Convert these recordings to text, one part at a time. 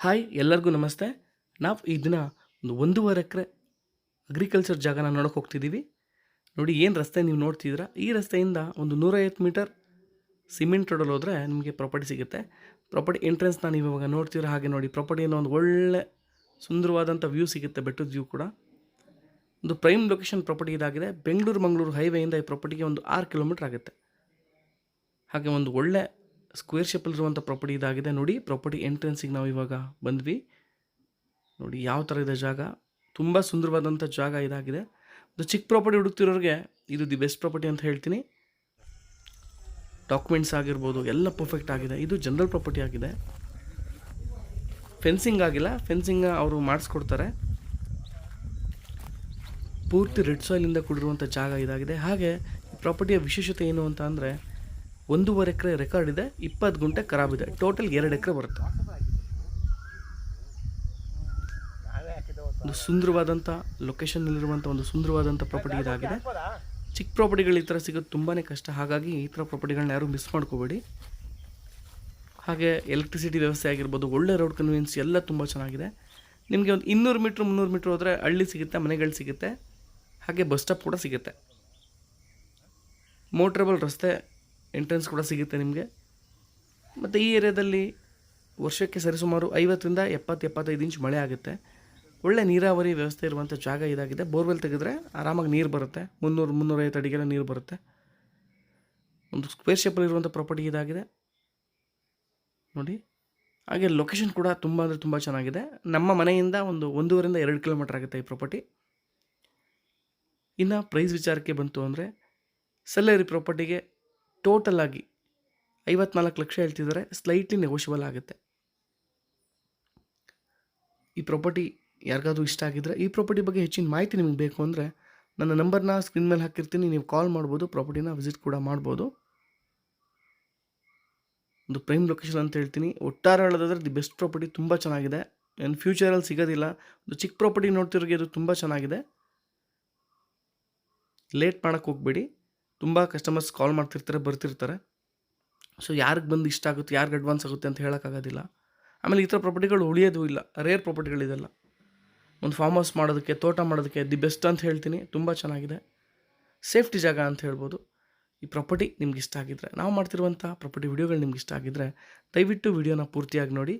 Hi, ಎಲ್ಲರಿಗೂ ನಮಸ್ತೆ. ನಾವು ಈ ದಿನ ಒಂದು ಒಂದೂವರೆ ಎಕರೆ ಅಗ್ರಿಕಲ್ಚರ್ ಜಾಗನ ನೋಡೋಕೆ ಹೋಗ್ತಿದ್ದೀವಿ ನೋಡಿ, ಏನು ರಸ್ತೆ ನೀವು ನೋಡ್ತಿದ್ದೀರ ಈ ರಸ್ತೆಯಿಂದ ಒಂದು ನೂರೈವತ್ತು ಮೀಟರ್ ಸಿಮೆಂಟ್ ರೋಡಲ್ಲಿ ಹೋದರೆ ನಿಮಗೆ ಪ್ರಾಪರ್ಟಿ ಸಿಗುತ್ತೆ. ಪ್ರಾಪರ್ಟಿ ಎಂಟ್ರೆನ್ಸ್ನ ನೀವು ಇವಾಗ ನೋಡ್ತೀರ ಹಾಗೆ ನೋಡಿ ಪ್ರಾಪರ್ಟಿಯಿಂದ ಒಂದು ಒಳ್ಳೆ ಸುಂದರವಾದಂಥ ವ್ಯೂ ಸಿಗುತ್ತೆ, ಬೆಟ್ಟದ ವ್ಯೂ ಕೂಡ. ಒಂದು ಪ್ರೈಮ್ ಲೊಕೇಶನ್ ಪ್ರಾಪರ್ಟಿ ಇದಾಗಿದೆ. ಬೆಂಗಳೂರು ಮಂಗಳೂರು ಹೈವೇಯಿಂದ ಈ ಪ್ರಾಪರ್ಟಿಗೆ ಒಂದು ಆರು ಕಿಲೋಮೀಟ್ರ್ ಆಗುತ್ತೆ. ಹಾಗೆ ಒಂದು ಒಳ್ಳೆ ಸ್ಕ್ವೇರ್ ಶೇಪಲ್ಲಿರುವಂಥ ಪ್ರಾಪರ್ಟಿ ಇದಾಗಿದೆ. ನೋಡಿ ಪ್ರಾಪರ್ಟಿ ಎಂಟ್ರೆನ್ಸಿಗೆ ನಾವು ಇವಾಗ ಬಂದ್ವಿ. ನೋಡಿ, ಯಾವ ಥರ ಇದೆ ಜಾಗ? ತುಂಬ ಸುಂದರವಾದಂಥ ಜಾಗ ಇದಾಗಿದೆ. ಒಂದು ಚಿಕ್ಕ ಪ್ರಾಪರ್ಟಿ ಹುಡುಕ್ತಿರೋರಿಗೆ ಇದು ದಿ ಬೆಸ್ಟ್ ಪ್ರಾಪರ್ಟಿ ಅಂತ ಹೇಳ್ತೀನಿ. ಡಾಕ್ಯುಮೆಂಟ್ಸ್ ಆಗಿರ್ಬೋದು, ಎಲ್ಲ ಪರ್ಫೆಕ್ಟ್ ಆಗಿದೆ. ಇದು ಜನರಲ್ ಪ್ರಾಪರ್ಟಿ ಆಗಿದೆ. ಫೆನ್ಸಿಂಗ್ ಆಗಿಲ್ಲ. ಫೆನ್ಸಿಂಗ್ ಅವರು ಮಾಡಿಸ್ಕೊಡ್ತಾರೆ. ಪೂರ್ತಿ ರೆಡ್ ಸಾಯಿಲಿಂದ ಕೂಡಿರುವಂಥ ಜಾಗ ಇದಾಗಿದೆ. ಹಾಗೆ ಈ ಪ್ರಾಪರ್ಟಿಯ ವಿಶೇಷತೆ ಏನು ಅಂತ ಅಂದರೆ ಒಂದೂವರೆ ಎಕರೆ ರೆಕಾರ್ಡ್ ಇದೆ, ಇಪ್ಪತ್ತು ಗುಂಟೆ ಖರಾಬ್ ಇದೆ. ಟೋಟಲ್ ಎರಡು ಎಕರೆ ಬರುತ್ತೆ ಒಂದು ಸುಂದರವಾದಂಥ ಲೊಕೇಶನ್ನಲ್ಲಿರುವಂಥ ಒಂದು ಸುಂದರವಾದಂಥ ಪ್ರಾಪರ್ಟಿ ಇದಾಗಿದೆ. ಚಿಕ್ಕ ಪ್ರಾಪರ್ಟಿಗಳು ಈ ಥರ ಸಿಗೋದು ತುಂಬಾ ಕಷ್ಟ. ಹಾಗಾಗಿ ಈ ಥರ ಪ್ರಾಪರ್ಟಿಗಳನ್ನ ಯಾರೂ ಮಿಸ್ ಮಾಡ್ಕೋಬೇಡಿ. ಹಾಗೆ ಎಲೆಕ್ಟ್ರಿಸಿಟಿ ವ್ಯವಸ್ಥೆ ಆಗಿರ್ಬೋದು, ಒಳ್ಳೆ ರೋಡ್ ಕನ್ವೀನಿಯನ್ಸ್ ಎಲ್ಲ ತುಂಬ ಚೆನ್ನಾಗಿದೆ. ನಿಮಗೆ ಒಂದು ಇನ್ನೂರು ಮೀಟ್ರ್ ಮುನ್ನೂರು ಮೀಟ್ರ್ ಹೋದರೆ ಹಳ್ಳಿ ಸಿಗುತ್ತೆ, ಮನೆಗಳು ಸಿಗುತ್ತೆ. ಹಾಗೆ ಬಸ್ ಸ್ಟಾಪ್ ಕೂಡ ಸಿಗುತ್ತೆ. ಮೋಟ್ರಬಲ್ ರಸ್ತೆ ಎಂಟ್ರೆನ್ಸ್ ಕೂಡ ಸಿಗುತ್ತೆ ನಿಮಗೆ. ಮತ್ತು ಈ ಏರಿಯಾದಲ್ಲಿ ವರ್ಷಕ್ಕೆ ಸರಿಸುಮಾರು ಐವತ್ತರಿಂದ ಎಪ್ಪತ್ತು, ಎಪ್ಪತ್ತೈದು ಇಂಚ್ ಮಳೆ ಆಗುತ್ತೆ. ಒಳ್ಳೆ ನೀರಾವರಿ ವ್ಯವಸ್ಥೆ ಇರುವಂಥ ಜಾಗ ಇದಾಗಿದೆ. ಬೋರ್ವೆಲ್ ತೆಗೆದ್ರೆ ಆರಾಮಾಗಿ ನೀರು ಬರುತ್ತೆ. ಮುನ್ನೂರು, ಮುನ್ನೂರೈವತ್ತು ಅಡಿಗೆಲ್ಲ ನೀರು ಬರುತ್ತೆ. ಒಂದು ಸ್ಕ್ವೇರ್ ಶೇಪಲ್ಲಿರುವಂಥ ಪ್ರಾಪರ್ಟಿ ಇದಾಗಿದೆ. ನೋಡಿ. ಹಾಗೆ ಲೊಕೇಶನ್ ಕೂಡ ತುಂಬ ಅಂದರೆ ತುಂಬ ಚೆನ್ನಾಗಿದೆ. ನಮ್ಮ ಮನೆಯಿಂದ ಒಂದು ಒಂದೂವರೆಯಿಂದ ಎರಡು ಕಿಲೋಮೀಟರ್ ಆಗುತ್ತೆ ಈ ಪ್ರಾಪರ್ಟಿ ಇನ್ನು ಪ್ರೈಸ್ ವಿಚಾರಕ್ಕೆ ಬಂತು ಅಂದರೆ ಸೆಲ್ಲರಿ ಪ್ರಾಪರ್ಟಿಗೆ ಟೋಟಲ್ ಆಗಿ ಐವತ್ನಾಲ್ಕು ಲಕ್ಷ ಹೇಳ್ತಿದ್ದಾರೆ ಸ್ಲೈಟ್ಲಿ ನೆಗೋಷಿಯಬಲ್ ಆಗುತ್ತೆ. ಈ ಪ್ರಾಪರ್ಟಿ ಯಾರಿಗಾದ್ರೂ ಇಷ್ಟ ಆಗಿದ್ರೆ, ಈ ಪ್ರಾಪರ್ಟಿ ಬಗ್ಗೆ ಹೆಚ್ಚಿನ ಮಾಹಿತಿ ನಿಮಗೆ ಬೇಕು ಅಂದರೆ ನನ್ನ ನಂಬರ್ನ ಸ್ಕ್ರೀನ್ ಮೇಲೆ ಹಾಕಿರ್ತೀನಿ, ನೀವು ಕಾಲ್ ಮಾಡ್ಬೋದು ಪ್ರಾಪರ್ಟಿನ ವಿಸಿಟ್ ಕೂಡ ಮಾಡ್ಬೋದು. ಒಂದು ಪ್ರೈಮ್ ಲೊಕೇಶನ್ ಅಂತ ಹೇಳ್ತೀನಿ. ಒಟ್ಟಾರೆ ಹೇಳೋದಾದ್ರೆ ದಿ ಬೆಸ್ಟ್ ಪ್ರಾಪರ್ಟಿ ತುಂಬ ಚೆನ್ನಾಗಿದೆ. ಏನು ಫ್ಯೂಚರಲ್ಲಿ ಸಿಗೋದಿಲ್ಲ. ಒಂದು ಚಿಕ್ಕ ಪ್ರಾಪರ್ಟಿ ನೋಡ್ತಿರೋರಿಗೆ ಅದು ತುಂಬ ಚೆನ್ನಾಗಿದೆ. ಲೇಟ್ ಮಾಡೋಕ್ಕೆ ಹೋಗಬೇಡಿ. ತುಂಬ ಕಸ್ಟಮರ್ಸ್ ಕಾಲ್ ಮಾಡ್ತಿರ್ತಾರೆ, ಬರ್ತಿರ್ತಾರೆ. ಸೊ ಯಾರಿಗೆ ಬಂದು ಇಷ್ಟ ಆಗುತ್ತೆ, ಯಾರಿಗೆ ಅಡ್ವಾನ್ಸ್ ಆಗುತ್ತೆ ಅಂತ ಹೇಳೋಕ್ಕಾಗೋದಿಲ್ಲ ಆಮೇಲೆ ಈ ಥರ ಪ್ರಾಪರ್ಟಿಗಳು ಉಳಿಯೋದು ಇಲ್ಲ. ರೇರ್ ಪ್ರಾಪರ್ಟಿಗಳಿದೆಲ್ಲ ಒಂದು ಫಾರ್ಮ್ ಹೌಸ್ ಮಾಡೋದಕ್ಕೆ, ತೋಟ ಮಾಡೋದಕ್ಕೆ ದಿ ಬೆಸ್ಟ್ ಅಂತ ಹೇಳ್ತೀನಿ. ತುಂಬ ಚೆನ್ನಾಗಿದೆ. ಸೇಫ್ಟಿ ಜಾಗ ಅಂತ ಹೇಳ್ಬೋದು. ಈ ಪ್ರಾಪರ್ಟಿ ನಿಮ್ಗೆ ಇಷ್ಟ ಆಗಿದ್ರೆ, ನಾವು ಮಾಡ್ತಿರುವಂಥ ಪ್ರಾಪರ್ಟಿ ವಿಡಿಯೋಗಳು ನಿಮ್ಗೆ ಇಷ್ಟ ಆಗಿದ್ದರೆ ದಯವಿಟ್ಟು ವಿಡಿಯೋನ ಪೂರ್ತಿಯಾಗಿ ನೋಡಿ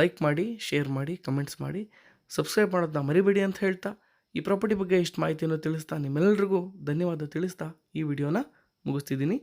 ಲೈಕ್ ಮಾಡಿ ಶೇರ್ ಮಾಡಿ ಕಮೆಂಟ್ಸ್ ಮಾಡಿ. ಸಬ್ಸ್ಕ್ರೈಬ್ ಮಾಡೋದನ್ನ ಮರಿಬೇಡಿ ಅಂತ ಹೇಳ್ತಾ ಈ ಪ್ರಾಪರ್ಟಿ ಬಗ್ಗೆ ಇಷ್ಟು ಮಾಹಿತಿಯನ್ನು ತಿಳಿಸ್ತಾ ನಿಮ್ಮೆಲ್ಲರಿಗೂ ಧನ್ಯವಾದ ತಿಳಿಸ್ತಾ ಈ ವಿಡಿಯೋನ ಮುಗಿಸ್ತಿದ್ದೀನಿ.